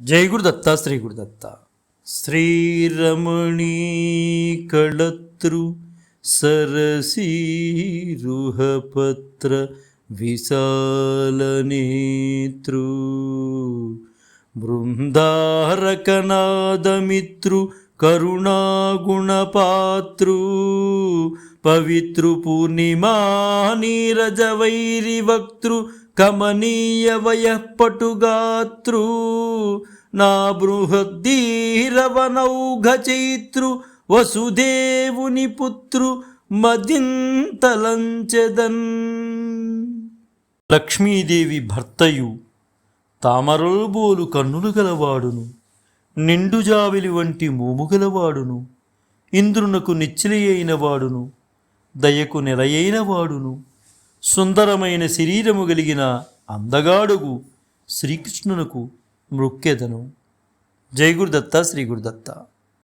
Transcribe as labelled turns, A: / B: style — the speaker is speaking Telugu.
A: జై గురుదత్త శ్రీ గురుదత్త శ్రీరమణీ సరసీరుహపత్ర విశాలనేతృ బృందారకనాదమిత్రు కరుణాగుణపాతృ పవిత్రు పూర్ణిమా నీరజ వైరివక్తృ కమనీయ వయఃపటుగాతృ నా బృహద్దీరవనౌఘ చైత్రు వసుదేవుని పుత్రు మదింతలంచెదన్. లక్ష్మీదేవి భర్తయు తామరల్బోలు కన్నులు గలవాడును నిండుజావిలి వంటి మూముగలవాడును ఇంద్రునకు నిచ్చిలి అయిన వాడును దయకు నెలయైన వాడును సుందరమైన శరీరము కలిగిన అందగాడుగు శ్రీకృష్ణునకు మృక్కెదను. జై గురుదత్త శ్రీ గురుదత్త.